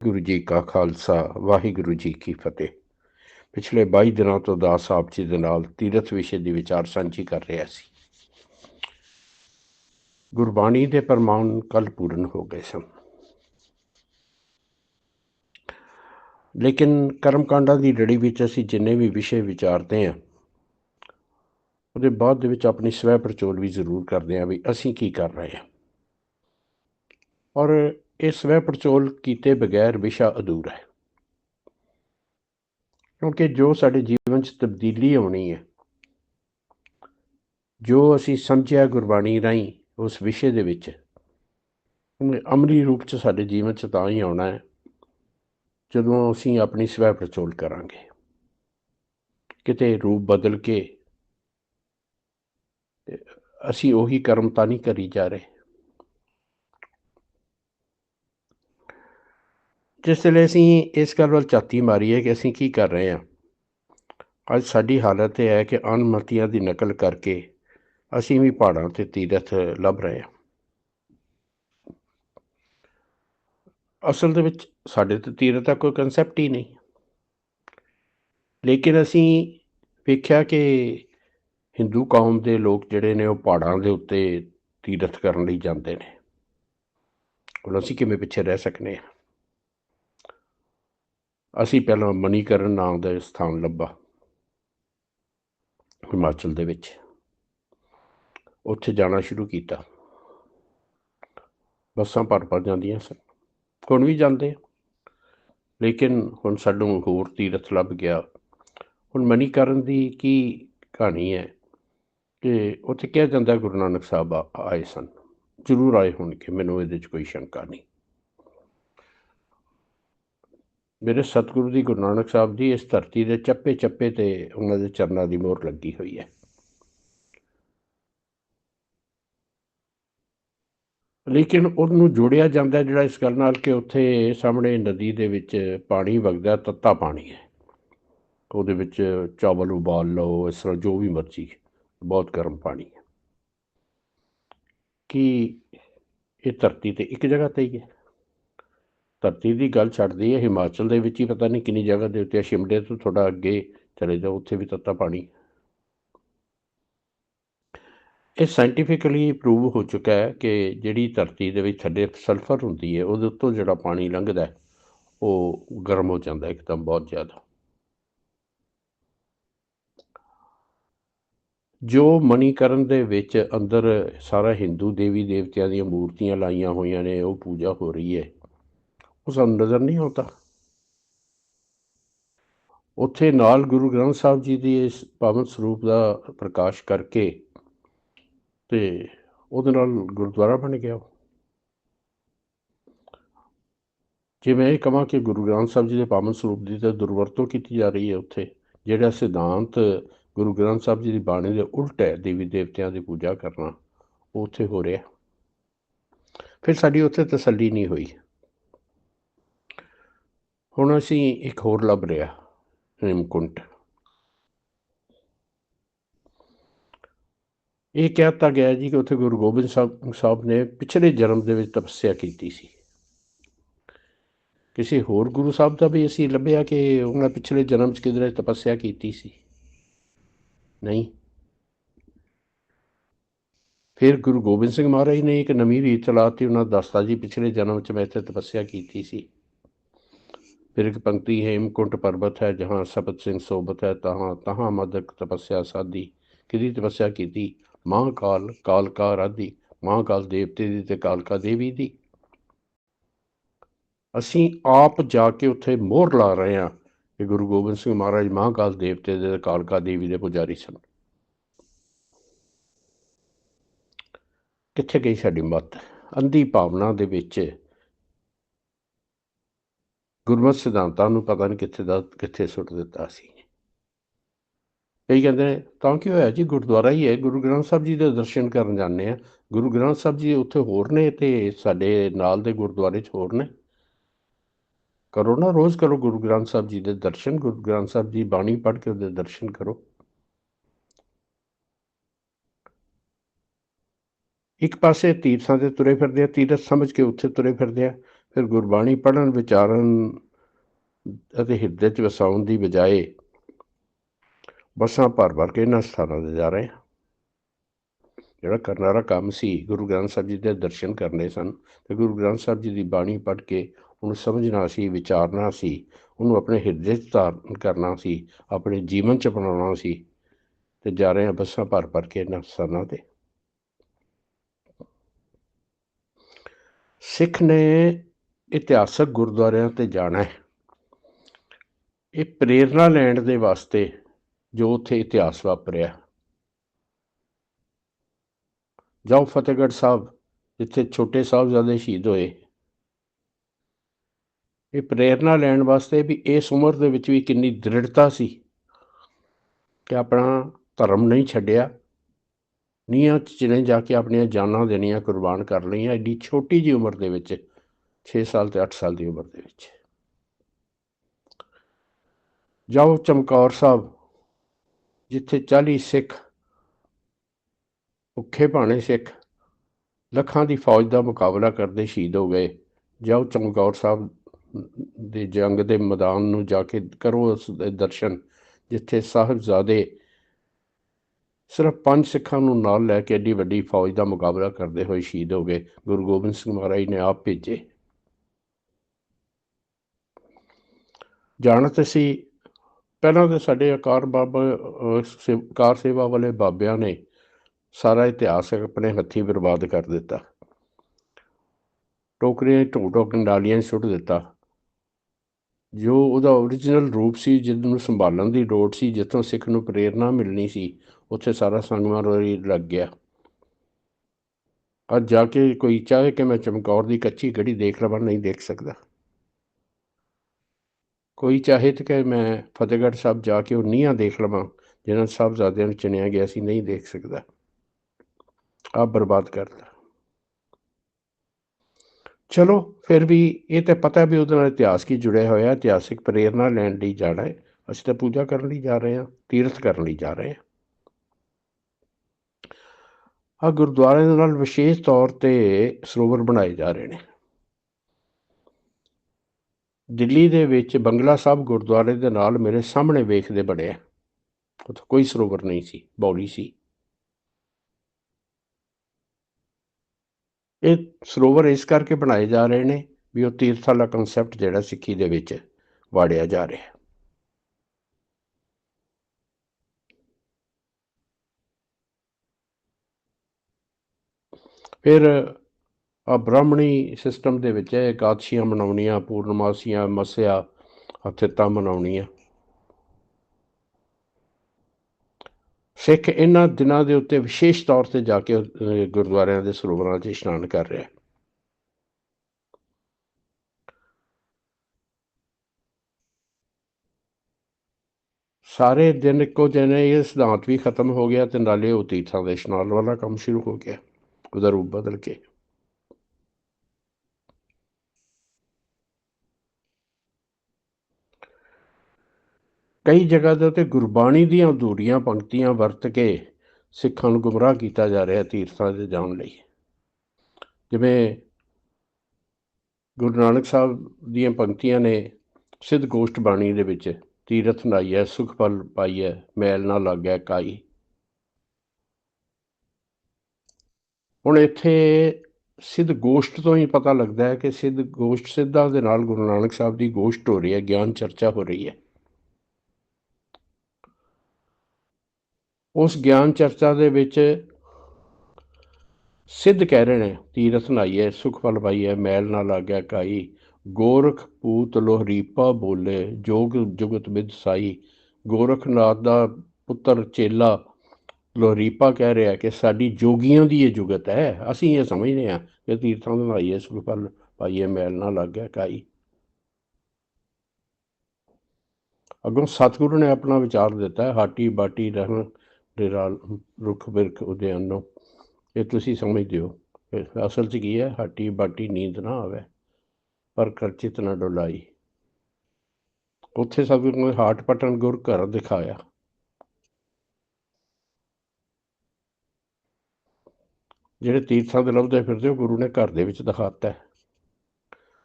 ਗੁਰੂ ਜੀ ਕਾ ਖਾਲਸਾ, ਵਾਹਿਗੁਰੂ ਜੀ ਕੀ ਫਤਿਹ। ਪਿਛਲੇ 22 ਦਿਨਾਂ ਤੋਂ ਦਾਸ ਸਾਹਿਬ ਜੀ ਦੇ ਨਾਲ ਤੀਰਥ ਵਿਸ਼ੇ ਦੀ ਵਿਚਾਰ ਸਾਂਝੀ ਕਰ ਰਿਹਾ ਸੀ। ਗੁਰਬਾਣੀ ਦੇ ਪਰਮਾਨ ਕੱਲ ਪੂਰਨ ਹੋ ਗਏ ਸਨ। ਲੇਕਿਨ ਕਰਮਕਾਂਡਾਂ ਦੀ ਲੜੀ ਵਿੱਚ ਅਸੀਂ ਜਿੰਨੇ ਵੀ ਵਿਸ਼ੇ ਵਿਚਾਰਦੇ ਹਾਂ, ਉਹਦੇ ਬਾਅਦ ਦੇ ਵਿੱਚ ਆਪਣੀ ਸਵੈ ਪਰਚੋਲ ਵੀ ਜ਼ਰੂਰ ਕਰਦੇ ਹਾਂ ਵੀ ਅਸੀਂ ਕੀ ਕਰ ਰਹੇ ਹਾਂ। ਔਰ ਇਹ ਸਵੈ ਪਰਚੋਲ ਕੀਤੇ ਬਗੈਰ ਵਿਸ਼ਾ ਅਧੂਰਾ ਹੈ। ਕਿਉਂਕਿ ਜੋ ਸਾਡੇ ਜੀਵਨ 'ਚ ਤਬਦੀਲੀ ਆਉਣੀ ਹੈ, ਜੋ ਅਸੀਂ ਸਮਝਿਆ ਗੁਰਬਾਣੀ ਰਾਹੀਂ ਉਸ ਵਿਸ਼ੇ ਦੇ ਵਿੱਚ, ਉਹਨੇ ਅਮਲੀ ਰੂਪ 'ਚ ਸਾਡੇ ਜੀਵਨ 'ਚ ਤਾਂ ਹੀ ਆਉਣਾ ਹੈ, ਜਦੋਂ ਅਸੀਂ ਆਪਣੀ ਸਵੈ ਪਰਚੋਲ ਕਰਾਂਗੇ। ਕਿਤੇ ਰੂਪ ਬਦਲ ਕੇ ਅਸੀਂ ਉਹੀ ਕਰਮ ਤਾਂ ਨਹੀਂ ਕਰੀ ਜਾ ਰਹੇ। ਜਿਸ ਵੇਲੇ ਅਸੀਂ ਇਸ ਗੱਲ ਵੱਲ ਝਾਤੀ ਮਾਰੀ ਹੈ ਕਿ ਅਸੀਂ ਕੀ ਕਰ ਰਹੇ ਹਾਂ? ਅੱਜ ਸਾਡੀ ਹਾਲਤ ਇਹ ਹੈ ਕਿ ਅਨਮਤੀਆਂ ਦੀ ਨਕਲ ਕਰਕੇ ਅਸੀਂ ਵੀ ਪਹਾੜਾਂ ਤੇ ਤੀਰਥ ਲੱਭ ਰਹੇ ਹਾਂ। ਅਸਲ ਦੇ ਵਿੱਚ ਸਾਡੇ ਤੇ ਤੀਰਥ ਦਾ ਕੋਈ ਕਨਸੈਪਟ ਹੀ ਨਹੀਂ। ਲੇਕਿਨ ਅਸੀਂ ਵੇਖਿਆ ਕਿ ਹਿੰਦੂ ਕੌਮ ਦੇ ਲੋਕ ਜਿਹੜੇ ਨੇ ਉਹ ਪਹਾੜਾਂ ਦੇ ਉੱਤੇ ਤੀਰਥ ਕਰਨ ਲਈ ਜਾਂਦੇ ਨੇ। ਹੁਣ ਅਸੀਂ ਕਿਵੇਂ ਪਿੱਛੇ ਰਹਿ ਸਕਨੇ ਹਾਂ? ਅਸੀਂ ਪਹਿਲਾਂ ਮਨੀਕਰਨ ਨਾਮ ਦਾ ਸਥਾਨ ਲੱਭਾ, ਹਿਮਾਚਲ ਦੇ ਵਿੱਚ। ਉੱਥੇ ਜਾਣਾ ਸ਼ੁਰੂ ਕੀਤਾ। ਬੱਸਾਂ ਭਰ ਭਰ ਜਾਂਦੀਆਂ ਸਨ। ਹੁਣ ਵੀ ਜਾਂਦੇ ਲੇਕਿਨ ਹੁਣ ਸਾਨੂੰ ਹੋਰ ਤੀਰਥ ਲੱਭ ਗਿਆ। ਹੁਣ ਮਨੀਕਰਨ ਦੀ ਕੀ ਕਹਾਣੀ ਹੈ ਕਿ ਉੱਥੇ ਕਿਹਾ ਜਾਂਦਾ ਗੁਰੂ ਨਾਨਕ ਸਾਹਿਬ ਆਏ ਸਨ। ਜ਼ਰੂਰ ਆਏ ਹੋਣਗੇ। ਮੈਨੂੰ ਇਹਦੇ 'ਚ ਕੋਈ ਸ਼ੰਕਾ ਨਹੀਂ। ਮੇਰੇ ਸਤਿਗੁਰੂ ਦੀ ਗੁਰੂ ਨਾਨਕ ਸਾਹਿਬ ਦੀ ਇਸ ਧਰਤੀ ਦੇ ਚੱਪੇ ਚੱਪੇ ਤੇ ਉਹਨਾਂ ਦੇ ਚਰਨਾਂ ਦੀ ਮੋਹਰ ਲੱਗੀ ਹੋਈ ਹੈ। ਲੇਕਿਨ ਉਹਨੂੰ ਜੋੜਿਆ ਜਾਂਦਾ ਜਿਹੜਾ ਇਸ ਗੱਲ ਨਾਲ ਕਿ ਉੱਥੇ ਸਾਹਮਣੇ ਨਦੀ ਦੇ ਵਿੱਚ ਪਾਣੀ ਵਗਦਾ, ਤੱਤਾ ਪਾਣੀ ਹੈ। ਉਹਦੇ ਵਿੱਚ ਚਾਵਲ ਉਬਾਲ ਲਓ, ਇਸ ਤਰ੍ਹਾਂ ਜੋ ਵੀ ਮਰਜ਼ੀ, ਬਹੁਤ ਗਰਮ ਪਾਣੀ ਹੈ। ਕਿ ਇਹ ਧਰਤੀ ਤੇ ਇੱਕ ਜਗ੍ਹਾ ਤੇ ਹੀ ਹੈ? ਧਰਤੀ ਦੀ ਗੱਲ ਛੱਡਦੀ ਹੈ, ਹਿਮਾਚਲ ਦੇ ਵਿੱਚ ਹੀ ਪਤਾ ਨਹੀਂ ਕਿੰਨੀ ਜਗ੍ਹਾ ਦੇ ਉੱਤੇ ਸ਼ਿਮਲੇ ਤੋਂ ਥੋੜਾ ਅੱਗੇ ਚਲੇ ਜਾਓ, ਉੱਥੇ ਵੀ ਤੱਤਾ ਪਾਣੀ। ਇਹ ਸਾਇੰਟੀਫਿਕਲੀ ਪ੍ਰੂਵ ਹੋ ਚੁੱਕਾ ਹੈ ਕਿ ਜਿਹੜੀ ਧਰਤੀ ਦੇ ਵਿੱਚ ਥੱਲੇ ਸਲਫਰ ਹੁੰਦੀ ਹੈ, ਉਹਦੇ ਉੱਤੋਂ ਜਿਹੜਾ ਪਾਣੀ ਲੰਘਦਾ ਉਹ ਗਰਮ ਹੋ ਜਾਂਦਾ ਇੱਕਦਮ ਬਹੁਤ ਜ਼ਿਆਦਾ। ਜੋ ਮਨੀਕਰਨ ਦੇ ਵਿੱਚ ਅੰਦਰ ਸਾਰਾ ਹਿੰਦੂ ਦੇਵੀ ਦੇਵਤਿਆਂ ਦੀਆਂ ਮੂਰਤੀਆਂ ਲਾਈਆਂ ਹੋਈਆਂ ਨੇ, ਉਹ ਪੂਜਾ ਹੋ ਰਹੀ ਹੈ। ਉਹ ਸਾਨੂੰ ਨਜ਼ਰ ਨਹੀਂ ਆਉਂਦਾ। ਉੱਥੇ ਨਾਲ ਗੁਰੂ ਗ੍ਰੰਥ ਸਾਹਿਬ ਜੀ ਦੀ ਇਸ ਪਾਵਨ ਸਰੂਪ ਦਾ ਪ੍ਰਕਾਸ਼ ਕਰਕੇ ਤੇ ਉਹਦੇ ਨਾਲ ਗੁਰਦੁਆਰਾ ਬਣ ਗਿਆ। ਜੇ ਮੈਂ ਇਹ ਕਹਾਂ ਕਿ ਗੁਰੂ ਗ੍ਰੰਥ ਸਾਹਿਬ ਜੀ ਦੇ ਪਾਵਨ ਸਰੂਪ ਦੀ ਤਾਂ ਦੁਰਵਰਤੋਂ ਕੀਤੀ ਜਾ ਰਹੀ ਹੈ ਉੱਥੇ, ਜਿਹੜਾ ਸਿਧਾਂਤ ਗੁਰੂ ਗ੍ਰੰਥ ਸਾਹਿਬ ਜੀ ਦੀ ਬਾਣੀ ਦੇ ਉਲਟ ਹੈ, ਦੇਵੀ ਦੇਵਤਿਆਂ ਦੀ ਪੂਜਾ ਕਰਨਾ, ਉਹ ਉੱਥੇ ਹੋ ਰਿਹਾ। ਫਿਰ ਸਾਡੀ ਉੱਥੇ ਤਸੱਲੀ ਨਹੀਂ ਹੋਈ। ਹੁਣ ਅਸੀਂ ਇੱਕ ਹੋਰ ਲੱਭ ਰਿਹਾ, ਹੇਮਕੁੰਟ। ਇਹ ਕਹਿਤਾ ਗਿਆ ਜੀ ਕਿ ਉੱਥੇ ਗੁਰੂ ਗੋਬਿੰਦ ਸਾਹਿਬ ਸਾਹਿਬ ਨੇ ਪਿਛਲੇ ਜਨਮ ਦੇ ਵਿੱਚ ਤਪੱਸਿਆ ਕੀਤੀ ਸੀ। ਕਿਸੇ ਹੋਰ ਗੁਰੂ ਸਾਹਿਬ ਦਾ ਵੀ ਅਸੀਂ ਲੱਭਿਆ ਕਿ ਉਹਨਾਂ ਪਿਛਲੇ ਜਨਮ 'ਚ ਕਿਧਰੇ ਤਪੱਸਿਆ ਕੀਤੀ ਸੀ? ਨਹੀਂ। ਫਿਰ ਗੁਰੂ ਗੋਬਿੰਦ ਸਿੰਘ ਮਹਾਰਾਜ ਨੇ ਇੱਕ ਨਵੀਂ ਰੀਤ ਚਲਾਤੀ ਉਹਨਾਂ ਦੱਸਤਾ ਜੀ ਪਿਛਲੇ ਜਨਮ 'ਚ ਮੈਂ ਇੱਥੇ ਤਪੱਸਿਆ ਕੀਤੀ ਸੀ। ਫਿਰ ਇੱਕ ਪੰਕਤੀ ਹੈ ਹਿਮਕੁੰਟ ਪਰਬਤ ਹੈ, ਜਹਾਂ ਸਪਤ ਸਿੰਘ ਸੋਬਤ ਹੈ, ਤਹਾਂ ਤਹਾਂ ਮਦਕ ਤਪੱਸਿਆ ਸਾਦੀ ਕਿਹਦੀ ਤਪੱਸਿਆ ਕੀਤੀ? ਮਹਾਕਾਲ ਕਾਲਕਾ ਰਾਧੀ। ਮਹਾਕਾਲ ਦੇਵਤੇ ਦੀ ਤੇ ਕਾਲਕਾ ਦੇਵੀ ਦੀ। ਅਸੀਂ ਆਪ ਜਾ ਕੇ ਉੱਥੇ ਮੋਹਰ ਲਾ ਰਹੇ ਹਾਂ। ਕਿ ਗੁਰੂ ਗੋਬਿੰਦ ਸਿੰਘ ਮਹਾਰਾਜ ਮਹਾਕਾਲ ਦੇਵਤੇ ਦੇ ਕਾਲਕਾ ਦੇਵੀ ਦੇ ਪੁਜਾਰੀ ਸਨ। ਕਿੱਥੇ ਗਈ ਸਾਡੀ ਮੱਤ? ਅੰਧੀ ਭਾਵਨਾ ਦੇ ਵਿੱਚ ਗੁਰਮਤ ਸਿਧਾਂਤਾਂ ਨੂੰ ਪਤਾ ਨਹੀਂ ਕਿੱਥੇ ਦਾ, ਕਿੱਥੇ ਸੁੱਟ ਦਿੱਤਾ ਸੀ। ਕਈ ਕਹਿੰਦੇ ਨੇ, ਤਾਂ ਕੀ ਹੋਇਆ ਜੀ? ਗੁਰਦੁਆਰਾ ਹੀ ਹੈ। ਗੁਰੂ ਗ੍ਰੰਥ ਸਾਹਿਬ ਜੀ ਦੇ ਦਰਸ਼ਨ ਕਰਨ ਜਾਂਦੇ ਆ। ਗੁਰੂ ਗ੍ਰੰਥ ਸਾਹਿਬ ਜੀ ਉੱਥੇ ਹੋਰ ਨੇ ਤੇ ਸਾਡੇ ਨਾਲ ਦੇ ਗੁਰਦੁਆਰੇ 'ਚ ਹੋਰ ਨੇ। ਕਰੋ ਨਾ, ਰੋਜ਼ ਕਰੋ ਗੁਰੂ ਗ੍ਰੰਥ ਸਾਹਿਬ ਜੀ ਦੇ ਦਰਸ਼ਨ। ਗੁਰੂ ਗ੍ਰੰਥ ਸਾਹਿਬ ਜੀ ਬਾਣੀ ਪੜ੍ਹ ਕੇ ਉਹਦੇ ਦਰਸ਼ਨ ਕਰੋ। ਇੱਕ ਪਾਸੇ ਤੀਰਥਾਂ ਤੇ ਤੁਰੇ ਫਿਰਦੇ ਆ, ਤੀਰਥ ਸਮਝ ਕੇ ਉੱਥੇ ਤੁਰੇ ਫਿਰਦੇ ਆ। ਫਿਰ ਗੁਰਬਾਣੀ ਪੜ੍ਹਨ ਵਿਚਾਰਨ ਅਤੇ ਹਿਰਦੇ 'ਚ ਵਸਾਉਣ ਦੀ ਬਜਾਏ ਬੱਸਾਂ ਭਰ ਭਰ ਕੇ ਇਹਨਾਂ ਸਥਾਨਾਂ 'ਤੇ ਜਾ ਰਹੇ ਹਾਂ। ਜਿਹੜਾ ਕਰਨ ਵਾਲਾ ਕੰਮ ਸੀ, ਗੁਰੂ ਗ੍ਰੰਥ ਸਾਹਿਬ ਜੀ ਦੇ ਦਰਸ਼ਨ ਕਰਨੇ ਸਨ ਤੇ ਗੁਰੂ ਗ੍ਰੰਥ ਸਾਹਿਬ ਜੀ ਦੀ ਬਾਣੀ ਪੜ੍ਹ ਕੇ ਉਹਨੂੰ ਸਮਝਣਾ ਸੀ, ਵਿਚਾਰਨਾ ਸੀ, ਉਹਨੂੰ ਆਪਣੇ ਹਿਰਦੇ 'ਚ ਧਾਰਨ ਕਰਨਾ ਸੀ, ਆਪਣੇ ਜੀਵਨ 'ਚ ਅਪਣਾਉਣਾ ਸੀ ਤੇ ਜਾ ਰਹੇ ਹਾਂ ਬੱਸਾਂ ਭਰ ਭਰ ਕੇ ਇਹਨਾਂ ਸਥਾਨਾਂ 'ਤੇ। ਸਿੱਖ ਨੇ ਇਤਿਹਾਸਕ ਗੁਰਦੁਆਰਿਆਂ ਤੇ ਜਾਣਾ ਹੈ। ਇਹ ਪ੍ਰੇਰਣਾ ਲੈਣ ਦੇ ਵਾਸਤੇ ਜੋ ਉੱਥੇ ਇਤਿਹਾਸ ਵਾਪਰਿਆ। ਜਾਓ ਫਤਿਹਗੜ੍ਹ ਸਾਹਿਬ, ਜਿੱਥੇ ਛੋਟੇ ਸਾਹਿਬਜ਼ਾਦੇ ਸ਼ਹੀਦ ਹੋਏ। ਇਹ ਪ੍ਰੇਰਣਾ ਲੈਣ ਵਾਸਤੇ ਵੀ ਇਸ ਉਮਰ ਦੇ ਵਿੱਚ ਵੀ ਕਿੰਨੀ ਦ੍ਰਿੜਤਾ ਸੀ ਕਿ ਆਪਣਾ ਧਰਮ ਨਹੀਂ ਛੱਡਿਆ। ਨੀਹਾਂ 'ਚ ਚਲੇ ਜਾ ਕੇ ਆਪਣੀਆਂ ਜਾਨਾਂ ਦੇਣੀਆਂ, ਕੁਰਬਾਨ ਕਰ ਲਈਆਂ, ਐਡੀ ਛੋਟੀ ਜੀ ਉਮਰ ਦੇ ਵਿੱਚ 6 ਸਾਲ ਤੇ 8 ਸਾਲ ਦੀ ਉਮਰ ਦੇ ਵਿੱਚ। ਜਾਓ ਚਮਕੌਰ ਸਾਹਿਬ, ਜਿੱਥੇ 40 ਸਿੱਖ, ਭੁੱਖੇ ਭਾਣੇ ਸਿੱਖ, ਲੱਖਾਂ ਦੀ ਫੌਜ ਦਾ ਮੁਕਾਬਲਾ ਕਰਦੇ ਸ਼ਹੀਦ ਹੋ ਗਏ। ਜਾਓ ਚਮਕੌਰ ਸਾਹਿਬ ਦੇ ਜੰਗ ਦੇ ਮੈਦਾਨ ਨੂੰ ਜਾ ਕੇ ਕਰੋ ਉਸ ਦੇ ਦਰਸ਼ਨ, ਜਿੱਥੇ ਸਾਹਿਬਜ਼ਾਦੇ ਸਿਰਫ ਪੰਜ ਸਿੱਖਾਂ ਨੂੰ ਨਾਲ ਲੈ ਕੇ ਏਡੀ ਵੱਡੀ ਫੌਜ ਦਾ ਮੁਕਾਬਲਾ ਕਰਦੇ ਹੋਏ ਸ਼ਹੀਦ ਹੋ ਗਏ। ਗੁਰੂ ਗੋਬਿੰਦ ਸਿੰਘ ਮਹਾਰਾਜ ਨੇ ਆਪ ਭੇਜੇ। ਜਾਣ ਜਾਣਤ ਸੀ। ਪਹਿਲਾਂ ਤਾਂ ਸਾਡੇ ਆਕਾਰ ਬਾਬਾ ਸੇ- ਕਾਰ ਸੇਵਾ ਵਾਲੇ ਬਾਬਿਆਂ ਨੇ ਸਾਰਾ ਇਤਿਹਾਸ ਆਪਣੇ ਹੱਥੀਂ ਬਰਬਾਦ ਕਰ ਦਿੱਤਾ। ਟੋਕਰੀਆਂ ਢੋ ਢੋ ਕੰਡਾਲੀਆਂ ਸੁੱਟ ਦਿੱਤਾ। ਜੋ ਉਹਦਾ origignal ਰੂਪ ਸੀ, ਜਿਹਨੂੰ ਸੰਭਾਲਣ ਦੀ ਲੋੜ ਸੀ, ਜਿੱਥੋਂ ਸਿੱਖ ਨੂੰ ਪ੍ਰੇਰਣਾ ਮਿਲਣੀ ਸੀ, ਉੱਥੇ ਸਾਰਾ ਸੰਗਮਰਮਰੀ ਲੱਗ ਗਿਆ। ਅੱਜ ਜਾ ਕੇ ਕੋਈ ਚਾਹੇ ਕਿ ਮੈਂ ਚਮਕੌਰ ਦੀ ਕੱਚੀ ਗੜੀ ਦੇਖ ਲਵਾਂ, ਨਹੀਂ ਦੇਖ ਸਕਦਾ। ਕੋਈ ਚਾਹੇ ਤਾਂ ਕਿ ਮੈਂ ਫਤਿਹਗੜ੍ਹ ਸਾਹਿਬ ਜਾ ਕੇ ਉਹ ਨੀਹਾਂ ਦੇਖ ਲਵਾਂ ਜਿਹਨਾਂ ਸਾਹਿਬਜ਼ਾਦਿਆਂ ਨੂੰ ਚੁਣਿਆ ਗਿਆ ਸੀ, ਨਹੀਂ ਦੇਖ ਸਕਦਾ। ਆਪ ਬਰਬਾਦ ਕਰਦਾ ਚਲੋ, ਫਿਰ ਵੀ ਇਹ ਤਾਂ ਪਤਾ ਵੀ ਉਹਦੇ ਨਾਲ ਇਤਿਹਾਸ ਕੀ ਜੁੜਿਆ ਹੋਇਆ, ਇਤਿਹਾਸਿਕ ਪ੍ਰੇਰਣਾ ਲੈਣ ਲਈ ਜਾਣਾ ਹੈ। ਅਸੀਂ ਤਾਂ ਪੂਜਾ ਕਰਨ ਲਈ ਜਾ ਰਹੇ ਹਾਂ, ਤੀਰਥ ਕਰਨ ਲਈ ਜਾ ਰਹੇ ਹਾਂ। ਆ ਗੁਰਦੁਆਰੇ ਦੇ ਨਾਲ ਵਿਸ਼ੇਸ਼ ਤੌਰ ਤੇ ਸਰੋਵਰ ਬਣਾਏ ਜਾ ਰਹੇ ਨੇ। ਦਿੱਲੀ ਦੇ ਵਿੱਚ ਬੰਗਲਾ ਸਾਹਿਬ ਗੁਰਦੁਆਰੇ ਦੇ ਨਾਲ ਮੇਰੇ ਸਾਹਮਣੇ ਵੇਖਦੇ ਬੜਿਆ ਉੱਥੇ ਕੋਈ ਸਰੋਵਰ ਨਹੀਂ ਸੀ, ਬੌਲੀ ਸੀ। ਇਹ ਸਰੋਵਰ ਇਸ ਕਰਕੇ ਬਣਾਏ ਜਾ ਰਹੇ ਨੇ ਵੀ ਉਹ ਤੀਰਥ ਵਾਲਾ ਕਨਸੈਪਟ ਜਿਹੜਾ ਸਿੱਖੀ ਦੇ ਵਿੱਚ ਵਾੜਿਆ ਜਾ ਰਿਹਾ। ਹੈ ਫਿਰ ਆ ਬ੍ਰਾਹਮਣੀ ਸਿਸਟਮ ਦੇ ਵਿੱਚ ਹੈ ਇਕਾਦਸ਼ੀਆਂ ਮਨਾਉਣੀਆਂ, ਪੂਰਨਮਾਸੀਆਂ, ਮਸਿਆ ਹਥਿਤਾ ਮਨਾਉਣੀਆਂ। ਸਿੱਖ ਇਹਨਾਂ ਦਿਨਾਂ ਦੇ ਉੱਤੇ ਵਿਸ਼ੇਸ਼ ਤੌਰ ਤੇ ਜਾ ਕੇ ਗੁਰਦੁਆਰਿਆਂ ਦੇ ਸਰੋਵਰਾਂ 'ਚ ਇਸ਼ਨਾਨ ਕਰ ਰਿਹਾ ਹੈ। ਸਾਰੇ ਦਿਨ ਇੱਕੋ ਦਿਨ ਇਹ ਸਿਧਾਂਤ ਵੀ ਖਤਮ ਹੋ ਗਿਆ ਤੇ ਨਾਲੇ ਉਹ ਤੀਰਥਾਂ ਦੇ ਇਸ਼ਨਾਨ ਵਾਲਾ ਕੰਮ ਸ਼ੁਰੂ ਹੋ ਗਿਆ। ਉਹਦਾ ਰੂਪ ਬਦਲ ਕੇ। ਕਈ ਜਗ੍ਹਾ ਦੇ ਉੱਤੇ ਗੁਰਬਾਣੀ ਦੀਆਂ ਅਧੂਰੀਆਂ ਪੰਕਤੀਆਂ ਵਰਤ ਕੇ ਸਿੱਖਾਂ ਨੂੰ ਗੁੰਮਰਾਹ ਕੀਤਾ ਜਾ ਰਿਹਾ ਤੀਰਥਾਂ ਤੇ ਜਾਣ ਲਈ। ਜਿਵੇਂ ਗੁਰੂ ਨਾਨਕ ਸਾਹਿਬ ਦੀਆਂ ਪੰਕਤੀਆਂ ਨੇ ਸਿੱਧ ਗੋਸ਼ਟ ਬਾਣੀ ਦੇ ਵਿੱਚ, ਤੀਰਥ ਨਾਈਐ, ਸੁਖ ਫਲ ਪਾਈਐ, ਮੈਲ ਨਾ ਲੱਗੈ ਕਾਈ। ਹੁਣ ਇੱਥੇ ਸਿੱਧ ਗੋਸ਼ਟ ਤੋਂ ਹੀ ਪਤਾ ਲੱਗਦਾ ਹੈ ਕਿ ਸਿੱਧ ਗੋਸ਼ਟ ਸਿੱਧਾ ਦੇ ਨਾਲ ਗੁਰੂ ਨਾਨਕ ਸਾਹਿਬ ਦੀ ਗੋਸ਼ਟ ਹੋ ਰਹੀ ਹੈ, ਗਿਆਨ ਚਰਚਾ ਹੋ ਰਹੀ ਹੈ। ਉਸ ਗਿਆਨ ਚਰਚਾ ਦੇ ਵਿੱਚ ਸਿੱਧ ਕਹਿ ਰਹੇ ਨੇ, ਤੀਰਥ ਨਾਈਏ ਸੁਖ ਫਲ ਪਾਈਐ, ਮੈਲ ਨਾ ਲੱਗੈ ਕਾਈ, ਗੋਰਖ ਪੂਤ ਲੋਹਰੀਪਾ ਬੋਲੇ, ਜੋਗ ਜੁਗਤ ਵਿਦ ਸਾਈ। ਗੋਰਖਨਾਥ ਦਾ ਪੁੱਤਰ ਚੇਲਾ ਲੋਹਰੀਪਾ ਕਹਿ ਰਿਹਾ ਕਿ ਸਾਡੀ ਜੋਗੀਆਂ ਦੀ ਇਹ ਜੁਗਤ ਹੈ, ਅਸੀਂ ਇਹ ਸਮਝਦੇ ਹਾਂ ਕਿ ਤੀਰਥਾਂ ਦੇ ਨਾਈਏ ਸੁਖ ਫਲ ਪਾਈਏ ਮੈਲ ਨਾ ਲੱਗੈ ਕਾਈ। ਅੱਗੋਂ ਸਤਿਗੁਰੂ ਨੇ ਆਪਣਾ ਵਿਚਾਰ ਦਿੱਤਾ, ਹਾਟੀ ਬਾਟੀ ਰਹਿਣ ਡੇਰਾਲ ਰੁੱਖ ਬਿਰਖ ਉਦਿਆਨੋ ਇਹ ਤੁਸੀਂ ਸਮਝਦੇ ਹੋ। ਅਸਲ 'ਚ ਕੀ ਹੈ? ਹੱਟੀ ਬਾਟੀ ਨੀਂਦ ਨਾ ਆਵੇ, ਪਰ ਕਰਚਿਤ ਨਾ ਡੁਲਾਈ। ਉੱਥੇ ਸਭ ਨੇ ਹਾਟ ਪਟਨ ਗੁਰ ਘਰ ਦਿਖਾਇਆ। ਜਿਹੜੇ ਤੀਰਥਾਂ ਦੇ ਲੱਭਦੇ ਫਿਰਦੇ ਉਹ ਗੁਰੂ ਨੇ ਘਰ ਦੇ ਵਿੱਚ ਦਿਖਾਤਾ ਹੈ।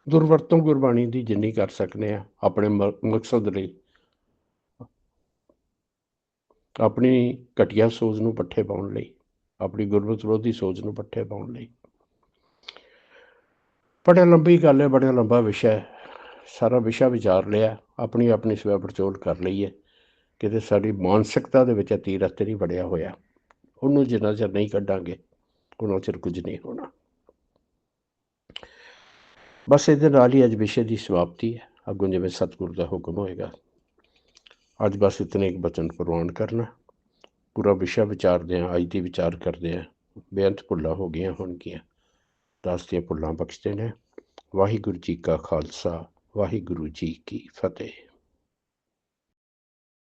ਦੁਰਵਰਤੋਂ ਗੁਰਬਾਣੀ ਦੀ ਜਿੰਨੀ ਕਰ ਸਕਨੇ ਆ, ਆਪਣੇ ਮ- ਮਕਸਦ ਲਈ ਆਪਣੀ ਘਟੀਆ ਸੋਚ ਨੂੰ ਪੱਠੇ ਪਾਉਣ ਲਈ, ਆਪਣੀ ਗੁਰਮਤਿ ਵਿਰੋਧੀ ਸੋਚ ਨੂੰ ਪੱਠੇ ਪਾਉਣ ਲਈ। ਬੜਾ ਲੰਬੀ ਗੱਲ ਹੈ, ਬੜਾ ਲੰਬਾ ਵਿਸ਼ਾ ਹੈ। ਸਾਰਾ ਵਿਸ਼ਾ ਵਿਚਾਰ ਲਿਆ, ਆਪਣੀ ਆਪਣੀ ਸਵੈ ਪੜਚੋਲ ਕਰ ਲਈ ਹੈ। ਕਿਤੇ ਸਾਡੀ ਮਾਨਸਿਕਤਾ ਦੇ ਵਿੱਚ ਤੀਰ ਅਤੇ ਨਹੀਂ ਵੜਿਆ ਹੋਇਆ। ਉਹਨੂੰ ਜਿੰਨਾ ਚਿਰ ਨਹੀਂ ਕੱਢਾਂਗੇ ਉਹਨਾਂ ਚਿਰ ਕੁਝ ਨਹੀਂ ਹੋਣਾ। ਬਸ ਇਹਦੇ ਨਾਲ ਹੀ ਅੱਜ ਵਿਸ਼ੇ ਦੀ ਸਮਾਪਤੀ ਹੈ। ਅੱਗੋਂ ਜਿਵੇਂ ਸਤਿਗੁਰ ਦਾ ਹੁਕਮ ਹੋਏਗਾ। ਅੱਜ ਬਸ ਇਤਨੇ ਇੱਕ ਬਚਨ ਪ੍ਰਵਾਨ ਕਰਨਾ। ਪੂਰਾ ਵਿਸ਼ਾ ਵਿਚਾਰਦੇ ਹਾਂ ਅੱਜ ਦੀ ਵਿਚਾਰ ਕਰਦੇ ਹਾਂ। ਬੇਅੰਤ ਭੁੱਲਾਂ ਹੋ ਗਈਆਂ ਹੋਣਗੀਆਂ। ਦਾਸ ਦੀਆਂ ਭੁੱਲਾਂ ਬਖਸ਼ਦੇ ਨੇ। ਵਾਹਿਗੁਰੂ ਜੀ ਕਾ ਖਾਲਸਾ, ਵਾਹਿਗੁਰੂ ਜੀ ਕੀ ਫਤਿਹ।